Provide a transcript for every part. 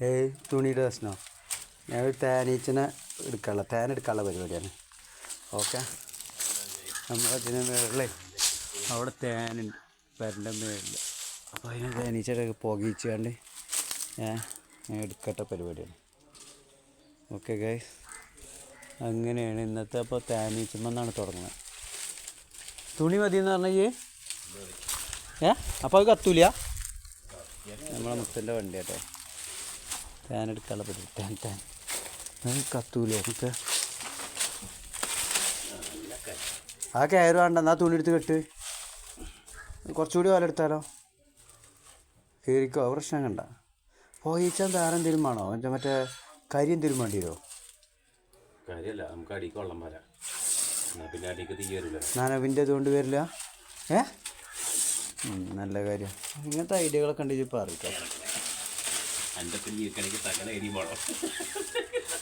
ഏയ് തുണിയുടെ പ്രശ്നമോ ഞാൻ ഒരു തേനീച്ചനെ എടുക്കാനുള്ള തേൻ എടുക്കാനുള്ള പരിപാടിയാണ്. ഓക്കെ നമ്മളതിന് മേളിൽ അവിടെ തേനുണ്ട് പെരന്റെ മേളിൽ അപ്പോൾ അതിനെ തേനീച്ചയുടെ പുകയിച്ചുകൊണ്ട് ഞാൻ ഞാൻ എടുക്കട്ടെ പരിപാടിയാണ്. ഓക്കെ ഗൈസ് അങ്ങനെയാണ് ഇന്നത്തെ അപ്പോൾ തേനീച്ചമെന്നാണ് തുടങ്ങുന്നത്. തുണി മതി എന്ന് പറഞ്ഞാൽ ഏ? അപ്പോൾ അത് കത്തൂല? നമ്മളെ മുത്തന്റെ വണ്ടി കേട്ടോ. ഫാൻ എടുക്കാനുള്ള പരിപാടി ടാൻ ടാൻ കത്തൂല നമുക്ക് ആ കയറ് വേണ്ട എന്നാ തുണി എടുത്ത് കെട്ട്. കുറച്ചുകൂടി വല എടുത്താലോ? കയറിക്കോ പ്രശ്നം കണ്ട. പോയിച്ചാൽ വേറെ എന്തെങ്കിലും വേണോ? മറ്റേ മറ്റേ കരി എന്തെങ്കിലും വേണ്ടി വരുമോ? കാര്യമല്ല നമുക്ക് അടിക്ക് വെള്ളം വരാം. പിന്നെ അടിക്ക് തീ വരില്ല. നനവിന്റെ ഇതുകൊണ്ട് വരില്ല? ഏ? നല്ല കാര്യം. ഇങ്ങനത്തെ ഐഡിയകളൊക്കെ ഉണ്ടെങ്കിൽ ഇപ്പോൾ അറിയിക്കാം.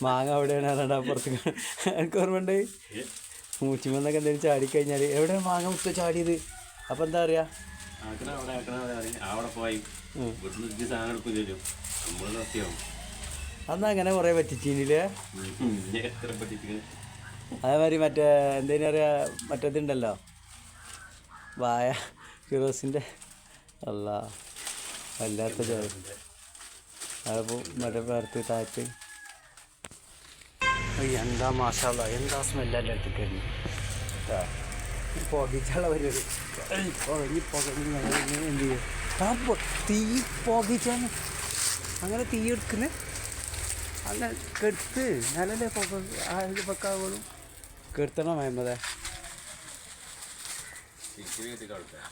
മാങ്ങ അവിടെയാണ് അതാണ്ട് അപ്പുറത്ത് എനിക്ക് ഓർമ്മയുണ്ട്. മൂച്ചിമെന്നൊക്കെ എന്തെങ്കിലും ചാടിക്കഴിഞ്ഞാൽ എവിടെ മാങ്ങ മുത്ത ചാടിയത്? അപ്പം എന്താ അറിയാ അവിടെ പോയി. അന്ന് അങ്ങനെ കുറേ പറ്റിപ്പിക്കുന്നു അതേമാതിരി മറ്റേ എന്തേലും അറിയാ മറ്റേതുണ്ടല്ലോ വായ ഫിറോസിന്റെ അല്ല വല്ലാത്ത ജോലി അതിപ്പോൾ മറ്റേ പേർത്ത് താഴ്ത്തി എന്താ മാഷാല്ല എന്താ സ്മെല്ലല്ല കഴിഞ്ഞു പുകച്ചുള്ള പരിപാടി പുകഞ്ഞ് പുകഞ്ഞ് ഞങ്ങൾ എന്ത് ചെയ്യും? ആ തീ പുകച്ചാണ് അങ്ങനെ തീ എടുക്കുന്നത് അങ്ങനെ കെടുത്ത് നല്ലല്ലേ പുക ആയത് ഇത് വെക്കാവുള്ളൂ കെടുത്തണം മഹമ്മദേ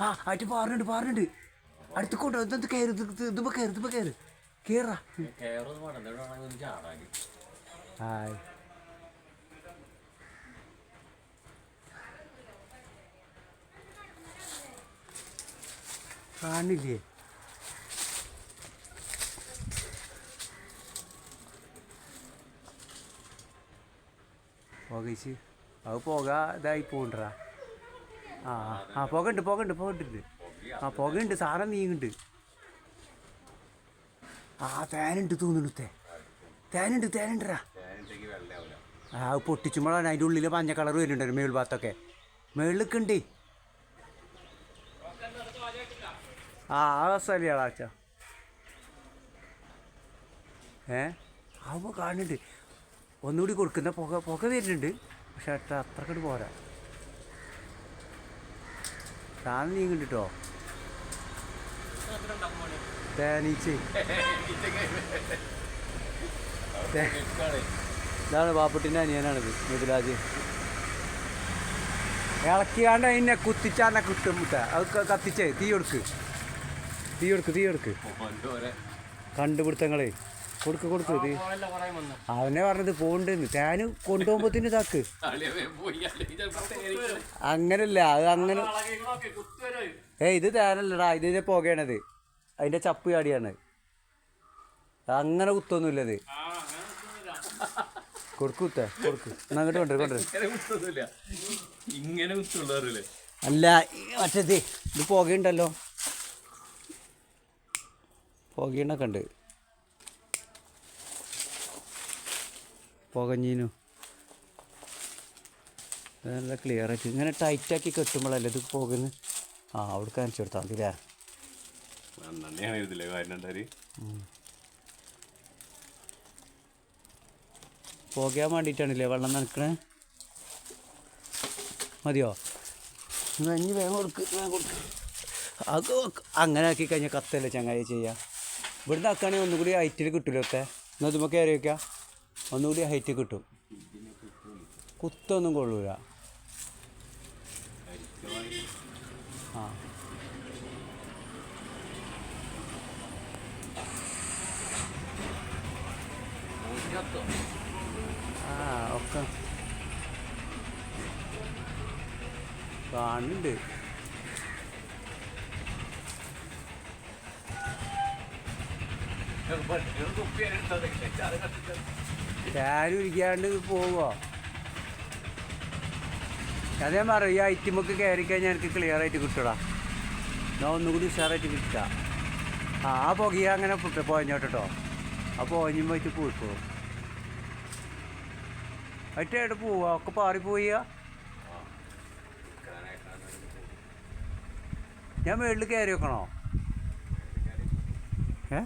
ആ ആയിട്ട് പാറുന്നുണ്ട് പാറുന്നുണ്ട്. അടുത്ത് കൊണ്ടോ ഇതെന്ത് കയറ് ഇത് ഇതുമ്പോൾ ഇതിപ്പോ കയറ് ഇതിപ്പോ കയറ്. കയറാ ഹായ്. കാണില്ലേ? പുകയിച്ച് അത് പുക ഇതായി പോകണ്ടാ ആ ആ പുകണ്ട് പുകണ്ട് പുകണ്ട് ആ പുകയുണ്ട് സാധനം നീങ്ങുന്നുണ്ട് ആ തേനുണ്ട് തോന്നുന്നു തേനുണ്ട് തേനുണ്ടടാ. ആ പൊട്ടിച്ചുമ്പോഴാണ് അതിന്റെ ഉള്ളിൽ മഞ്ഞ കളർ വരുന്നുണ്ട് മേൾ ഭാഗത്തൊക്കെ. മേളിലൊക്കെ ആ ആ സ്ഥലമാണ് അച്ഛാ. ഏ? അപ്പോൾ കാണുന്നുണ്ട്. ഒന്നുകൂടി കൊടുക്കുന്ന പുക പുക വരുന്നുണ്ട്. പക്ഷെ അട്ട അത്രക്കട് പോരാ. സാധനം നീങ്ങുന്നുണ്ട് കേട്ടോ തേനീച്ചേ. ഇതാണ് പാപ്പുട്ടിന്റെ അനിയനാണിത് മിഥുലാജ് ഇളക്കിയാണ്ട് അതിനെ കുത്തിച്ചാന്നെ കിട്ടും മുട്ട. അത് കത്തിച്ചേ തീ കൊടുക്ക്. തീ കൊടുക്ക് തീ കൊടുക്ക്. കണ്ടുപിടുത്തങ്ങളെ. കൊടുക്ക് കൊടുക്ക് തീ. അവനെ പറഞ്ഞത് പോണ്ടെന്ന് തേന് കൊണ്ടുപോകുമ്പോത്തിന് ഇതാക്ക്. അങ്ങനല്ല അത് അങ്ങനെ ഏ ഇത് തേനല്ലടാ ഇതിന്റെ പുകയാണത്. അതിന്റെ ചപ്പ് ചാടിയാണ്. അങ്ങനെ കുത്തൊന്നുമില്ലത് അത് കുത്തേ കൊടുക്ക്. അങ്ങോട്ട് കൊണ്ടുവരും കൊണ്ടുവരും. ഇങ്ങനെ അല്ല മറ്റേത് ഇത് പുകയുണ്ടല്ലോ. പുകയുണ്ടൊക്കെ ഉണ്ട്. പുകഞ്ഞീനു. നല്ല ക്ലിയർ ആയിട്ട് ഇങ്ങനെ ടൈറ്റാക്കി കെട്ടുമ്പോഴല്ലേ ഇത് പോകുന്നത് ആ അവിടെ കാണിച്ചു കൊടുത്താൽ മതി അല്ലേ നന്നെയാണ് ഇതില്ലേ കാര്യം ഉണ്ടാര് പോകാൻ വേണ്ടിയിട്ടാണല്ലേ വെള്ളം നനക്കണേ? മതിയോ? നഞ്ഞ് വേഗം കൊടുക്ക് വേഗം കൊടുക്ക്. അത് അങ്ങനെ ആക്കി കഴിഞ്ഞാൽ കത്തല്ലേ ചങ്ങായി ചെയ്യാം. ഇവിടുന്ന് ആക്കുകയാണെങ്കിൽ ഒന്നുകൂടി ഹൈറ്റിൽ കിട്ടില്ല ഒക്കെ. എന്നാൽ ഇതുമ്പോൾ കയറി വയ്ക്കാം ഒന്നുകൂടി ഹൈറ്റ് കിട്ടും. കുത്തൊന്നും കൊള്ളൂല. ആ ഒക്കെ കാണുന്നുണ്ട്. ഇരിക്കാണ്ട് പോവോ? അതേ മാറി ഈ ഐറ്റമൊക്കെ കയറി കഴിഞ്ഞാൽ എനിക്ക് ക്ലിയർ ആയിട്ട് കിട്ടടാ. ഞാൻ ഒന്നുകൂടി ഉഷാറായിട്ട് കിട്ടുക ആ ആ അങ്ങനെ പോഞ്ഞോട്ടോ ആ ഓഞ്ഞും വെച്ച് പോയിപ്പോ അറ്റായിട്ട് പോവാ. ഒക്കെ പാറിപ്പോയി ഞാൻ മേളിൽ കയറി വെക്കണോ? ഏ?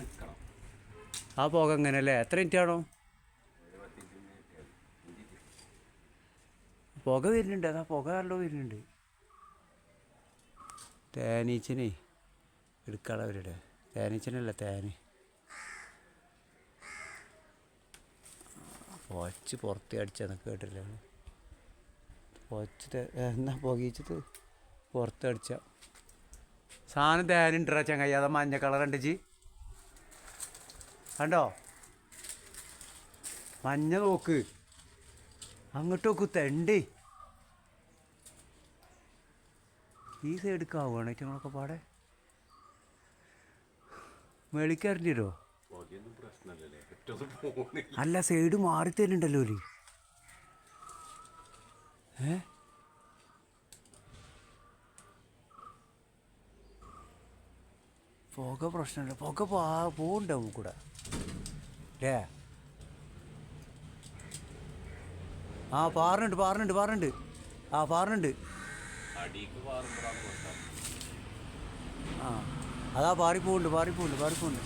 നിൽക്കണം ആ പോക എങ്ങനെ അല്ലേ എത്ര മിനിറ്റ് ആണോ? പുക വരുന്നുണ്ട്. അതാ പുക കണ്ടോ വരുന്നുണ്ട്. തേനീച്ചനെ എടുക്കളവരുടെ തേനീച്ചനല്ല തേന്. പൊച്ച് പുറത്ത് അടിച്ചെന്നൊക്കെ കേട്ടില്ല. പൊച്ച് തേ- എന്നാ പുകയിച്ചിട്ട് പുറത്തടിച്ച. സാധനം തേനുണ്ടാ ചങ്ങായി. അതാ മഞ്ഞ കളർ ഉണ്ട് ജി കണ്ടോ? മഞ്ഞ നോക്ക്. അങ്ങോട്ട് നോക്ക് തെണ്ടി. ഈ സൈഡ് ആവുകയാണ് ഞങ്ങളൊക്കെ പാടെ. മേളിക്കറിഞ്ഞിരോ അല്ല സൈഡ് മാറി തരുന്നുണ്ടല്ലോ ഏ? പുക പ്രശ്നമില്ല. പുക പോ കൂടെ. അല്ലേ ആ പാറുന്നുണ്ട് പാറുന്നുണ്ട് പാറുന്നുണ്ട് ആ പാറുന്നുണ്ട് പ്രശ്നം. ആ അതാ പാറിപ്പോണ്ട് പാറിപ്പോണ്ട് പാറിപ്പോണ്ട്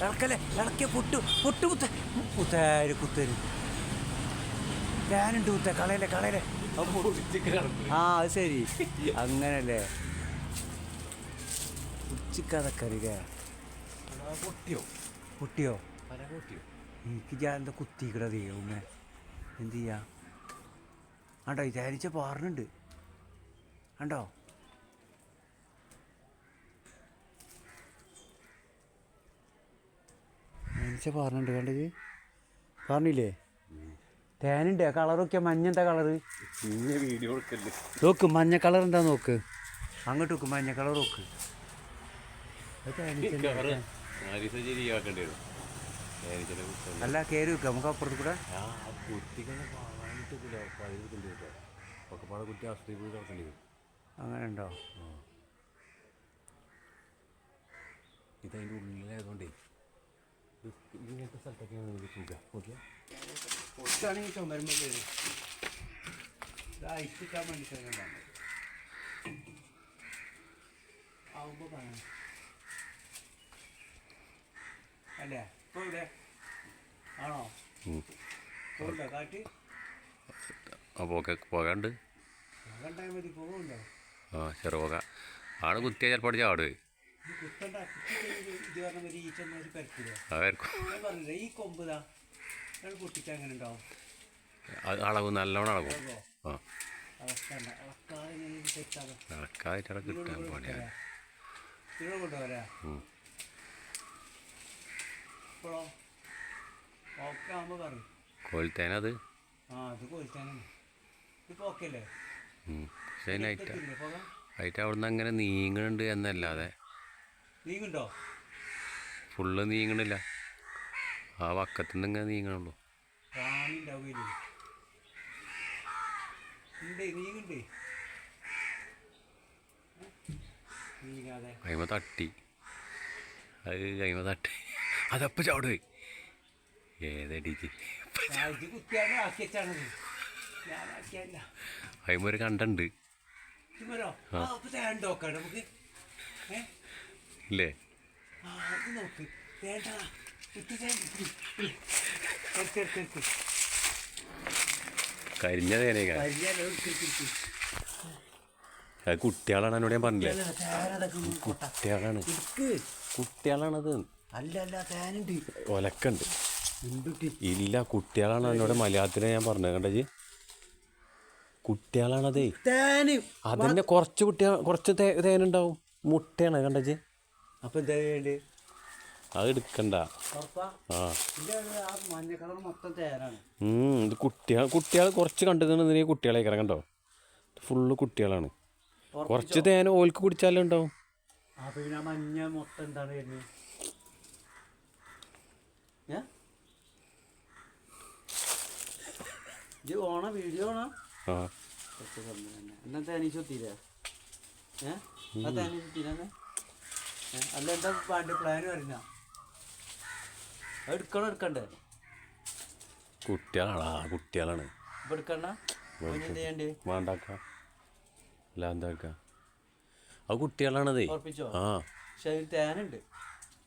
ഇളക്കല്ലേ ഇളക്കിയ പുട്ട് പുട്ട് കുത്ത കുത്തേര് കുത്തേര്. ഞാനുണ്ട് കുത്ത കളയല്ലേ കളയല്ലേ ആ അത് ശരി. അങ്ങനല്ലേ? ഉച്ചക്കതക്കറിയില്ലേ പൊട്ടിയോ പൊട്ടിയോ എനിക്ക് ഞാൻ എന്താ കുത്തിക്കട ദൈവമേ? എന്ത് ചെയ്യാ? ആണ്ടോ വിചാരിച്ച പാറുന്നുണ്ട് ആണ്ടോ? വിചാരിച്ച പാറുന്നുണ്ട് കണ്ടത്. പറഞ്ഞില്ലേ തേനുണ്ട് കളറൊക്കെ മഞ്ഞ എന്താ കളറ് വീഡിയോ നോക്ക് മഞ്ഞ കളർ എന്താ നോക്ക്? അങ്ങോട്ട് നോക്ക് മഞ്ഞ കളർ നോക്ക്. അല്ല കയറി വെക്കാം നമുക്ക് അപ്പുറത്ത് കൂടെ. അങ്ങനെ ഉണ്ടോ? ഇതതിന്റെ ഉള്ളിലായതുകൊണ്ടേ ഇങ്ങനത്തെ സ്ഥലത്തൊക്കെയാണ് ഓക്കെ? പൊട്ടാണെങ്കിൽ ചുമരുമ്പോൾ വരും. ഇതായിട്ടിക്കാൻ വേണ്ടി ആവുമ്പോൾ കാണാം. അല്ലേ? ഇപ്പോൾ ഇവിടെ? ആണോ? ഇല്ല കാറ്റ്? ഒക്കെ പോകാണ്ട്. പോകണ്ടായ മതി പോകുമല്ലോ ആ ചെറുപോക ആണ് കുത്തിയാൽ ചിലപ്പോൾ ചാട് ഇത് കുത്തണ്ട കുത്തി ഇത് പറഞ്ഞ ഒരു ഈച്ചൊന്നും ഒരു പരക്കില്ല? അതായിരിക്കും ഞാൻ പറഞ്ഞില്ല ഈ കൊമ്പുതാ എങ്ങനെ ഉണ്ടാവും? അളവ് നല്ലോണം അളവ്? ആ. അവിടെ കിട്ടാൻ പണിയാണ് കൊണ്ടുവരാ. ഇപ്പോഴോ ഓക്കെ ആകുമ്പോൾ പറയും. കോൽത്തേനത് ആ അത് പോയിട്ടാണ് ഇപ്പോൾ ഓക്കെ അല്ലേ? ആയിട്ട് അവിടുന്ന് അങ്ങനെ നീങ്ങണുണ്ട് എന്നല്ലാതെ. നീങ്ങുണ്ടോ ഫുള്ള് നീങ്ങണില്ല. ആ വക്കത്തുനിന്ന് ഇങ്ങനെ നീങ്ങണുള്ളൂ. കൈമ തട്ടി. അത് കൈമ തട്ടി. അതപ്പ ചവിട് ഏതടിച്ച് ഞാൻ ഇത് കുത്തിയാണ് ആക്കി വെച്ചാണത് ഞാൻ ആക്കിയല്ല. കൈമ ഒരു കണ്ടുണ്ട്. ഇല്ലേ? നോക്ക്. വേണ്ട കരിഞ്ഞ തേനേക്കാ അത് കുട്ടികളാണ് എന്നോട് ഞാൻ പറഞ്ഞില്ലേ. കുട്ടികളാണ്. കുട്ടികളാണത്. ഒലക്കുണ്ട്. ഇല്ല കുട്ടികളാണ് എന്നോട് മലയാളത്തിൽ ഞാൻ പറഞ്ഞത്. കണ്ടജി കുട്ടികളാണതേ. തേന്. അതന്നെ കുറച്ച് കുട്ടികൾ കുറച്ച് തേനുണ്ടാവും. മുട്ടയാണ് കണ്ടജി അപ്പൊ എന്താ വേണ്ടി അത് എടുക്കണ്ട. ആ. ഇത് കുട്ടികൾ കുട്ടികൾ കുറച്ച് കണ്ടിട്ടുണ്ടെങ്കിൽ കുട്ടികളെ കണ്ടോ? ഫുള്ള് കുട്ടികളാണ്. കുറച്ച് തേന ഓൽക്ക് കുടിച്ചാലും ഉണ്ടാവും മഞ്ഞ മൊത്തം എന്താണ് ഇത് ഓണ വീഡിയോ ഓണ? ആ. എന്നാ ആ അല്ല എന്താ പ്ലാൻ വരുന്ന എടുക്കണോ എടുക്കണ്ടേ? കുട്ടികളാടാ കുട്ടികളാണ്. ഇപ്പൊ എടുക്കണ്ട എന്ത് ചെയ്യണ്ടേ? വേണ്ടാക്ക. അല്ല എന്താക്ക അത് കുട്ടികളാണതേ ഉറപ്പിച്ചോ? ആ. പക്ഷെ അതിൽ തേനുണ്ട്.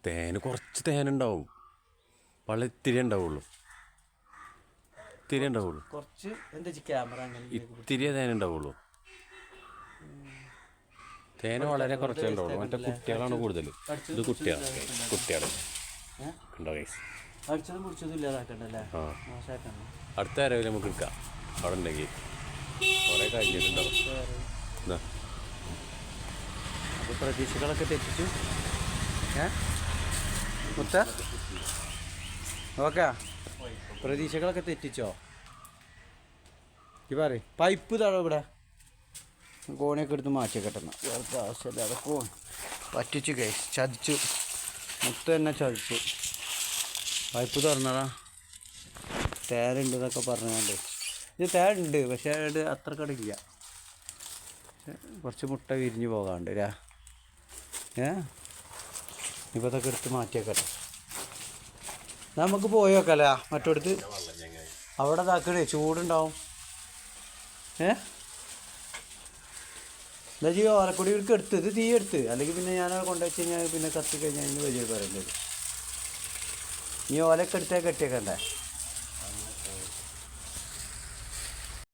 തേന് കുറച്ച് തേനുണ്ടാവും. വളരെ ഇത്തിരി ഉണ്ടാവുള്ളൂ. ഇത്തിരി ഉണ്ടാവുള്ളൂ. കുറച്ച് എന്താ വെച്ചാൽ ക്യാമറ അങ്ങനെ ഇത്തിരിയേ തേനുണ്ടാവുള്ളൂ. തേൻ വളരെ കുറച്ചേ ഉണ്ടാവുള്ളൂ. മറ്റേ കുട്ടികളാണ് കൂടുതൽ ഇത് കുട്ടികളാണ്. കുട്ടികൾ ഗൈസ് അടിച്ചതും കുടിച്ചതും ഇല്ലാതാക്കണ്ടല്ലേ? ആ. മോശമാക്കണ്ട അടുത്ത ആരെങ്കിലും നമുക്ക് എടുക്കാം. അവിടെ ഉണ്ടെങ്കിൽ. കുറേ കഴിഞ്ഞിട്ടുണ്ടാവും അപ്പോൾ പ്രതീക്ഷകളൊക്കെ തെറ്റിച്ചു. ഏ? മുത്ത? ഓക്കെ പ്രതീക്ഷകളൊക്കെ തെറ്റിച്ചോ? ഈ പറ പൈപ്പ് താഴെ ഇവിടെ. കോണിയൊക്കെ എടുത്ത് മാറ്റി കെട്ടണം വേറെ ആവശ്യമില്ല അതൊക്കെ പറ്റിച്ചു കൈ ചതിച്ചു. മുത്ത തന്നെ ചതിച്ചു പൈപ്പ് തുറന്നതാ. തേരുണ്ട് എന്നൊക്കെ പറഞ്ഞുകൊണ്ട്. ഇത് തേരുണ്ട് പക്ഷേ അത് അത്ര കടില്ല കുറച്ച് മുട്ട വിരിഞ്ഞ് പോകാണ്ട് രാ. ഏ? ഇപ്പം അതൊക്കെ എടുത്ത് മാറ്റിയേക്കട്ടെ. നമുക്ക് പോയി നോക്കല്ല മറ്റടുത്ത്. അവിടെ താക്കണേ ചൂടുണ്ടാവും. ഏ? എന്താ ചെയ്യോ ഓലക്കൊടി ഇവർക്ക് എടുത്ത് ഇത് തീ എടുത്ത്. അല്ലെങ്കിൽ പിന്നെ ഞാൻ കൊണ്ടുവച്ച് കഴിഞ്ഞാൽ പിന്നെ കത്തി കഴിഞ്ഞാൽ വലിയ പറയേണ്ടത് നീ ഓലൊക്കെ എടുത്തേ കെട്ടിയേക്കണ്ടേ?